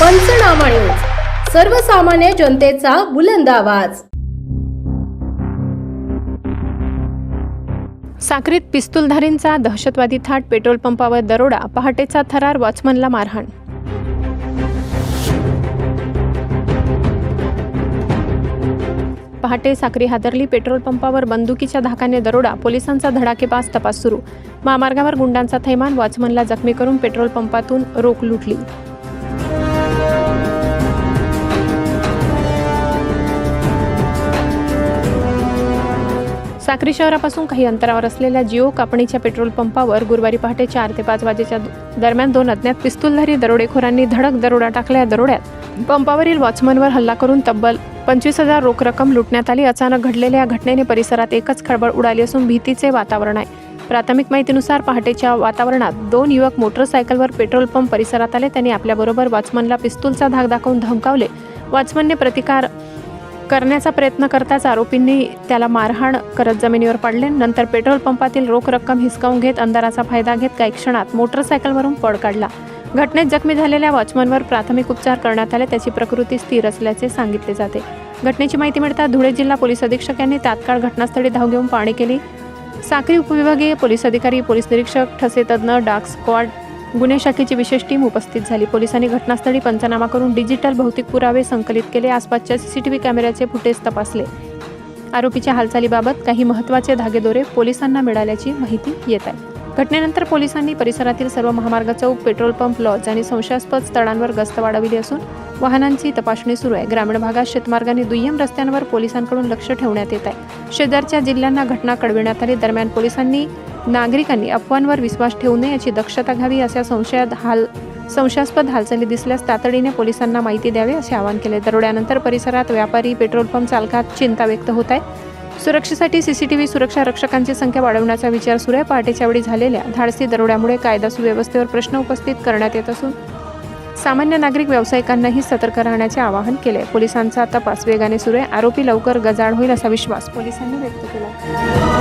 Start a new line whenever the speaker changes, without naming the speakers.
पंचनामा न्यूज. सर्वसामान्य जनतेचा बुलंद आवाज.
साक्रीत पिस्तूलधारींचा दहशतवादी थाट पेट्रोल पंपावर दरोडा पहाटेचा थरार वॉचमनला मारहाण. पहाटे साक्री हादरली पेट्रोल पंपावर बंदुकीच्या धाकाने दरोडा पोलिसांचा धडाकेबाज तपास सुरू. महामार्गावर गुंडांचा थैमान वॉचमनला जखमी करून पेट्रोल पंपातून रोख लुटली. साक्री शहरापासून काही अंतरावर असलेल्या जिओ कापणीच्या पेट्रोल पंपावर गुरुवारी पहाटे चार ते पाच वाजेच्या दरम्यान दोन अज्ञात पिस्तूलधारी दरोडेखोरांनी धडक दरोडा टाकल्या दरोड्यात. पंपावरील वॉचमनवर हल्ला करून तब्बल पंचवीस हजार रोख रक्कम लुटण्यात आली. अचानक घडलेल्या या घटनेने परिसरात एकच खळबळ उडाली असून भीतीचे वातावरण आहे. प्राथमिक माहितीनुसार पहाटेच्या वातावरणात दोन युवक मोटरसायकलवर पेट्रोल पंप परिसरात आले. त्यांनी आपल्याबरोबर वॉचमनला पिस्तूलचा धाक दाखवून धमकावले. वॉचमनने प्रतिकार करण्याचा प्रयत्न करताच आरोपींनी त्याला मारहाण करत जमिनीवर पडले. नंतर पेट्रोल पंपातील रोख रक्कम हिसकावून घेत अंधाराचा फायदा घेत काही क्षणात मोटरसायकलवरून पळ काढला. घटनेत जखमी झालेल्या वॉचमनवर प्राथमिक उपचार करण्यात आले. त्याची प्रकृती स्थिर असल्याचे सांगितले जाते. घटनेची माहिती मिळता धुळे जिल्हा पोलीस अधीक्षक यांनी तात्काळ घटनास्थळी धाव घेऊन पाहणी केली. साक्री उपविभागीय पोलीस अधिकारी पोलीस निरीक्षक ठसे तज्ज्ञ डाग स्क्वॉड गुन्हे शाखेची विशेष टीम उपस्थित झाली. पोलिसांनी घटनास्थळी पंचनामा करून डिजिटल भौतिक पुरावे संकलित केले. आसपासच्या सीसीटीव्ही कॅमेऱ्याचे फुटेज तपासले. आरोपीच्या हालचालीबाबत काही महत्त्वाचे धागेदोरे पोलिसांना मिळाल्याची माहिती येत आहे. घटनेनंतर पोलिसांनी परिसरातील सर्व महामार्ग चौक पेट्रोल पंप लॉज आणि संशयास्पद स्थळांवर गस्त वाढविली असून वाहनांची तपासणी सुरू आहे. ग्रामीण भागात शेतमार्गाने दुय्यम रस्त्यांवर पोलिसांकडून लक्ष ठेवण्यात येत आहे. शेजारच्या जिल्ह्यांना घटना कळविण्यात आली. दरम्यान पोलिसांनी नागरिकांनी अफवांवर विश्वास ठेवू नये याची दक्षता घ्यावी अशा संशयात हाल संशयास्पद हालचाली दिसल्यास तातडीने पोलिसांना माहिती द्यावी असे आवाहन केले. दरोड्यानंतर परिसरात व्यापारी पेट्रोल पंप चालकात चिंता व्यक्त होत आहे. सुरक्षेसाठी सीसीटीव्ही सुरक्षा रक्षकांची संख्या वाढवण्याचा विचार सुरू आहे. पहाटेच्या वेळी झालेल्या धाडसी दरोड्यामुळे कायदा सुव्यवस्थेवर प्रश्न उपस्थित करण्यात येत असून सामान्य नागरिक व्यावसायिकांनाही सतर्क राहण्याचे आवाहन केले. पोलिसांचा तपास वेगाने सुरू आहे. आरोपी लवकर गजाड होईल असा विश्वास पोलिसांनी व्यक्त केला.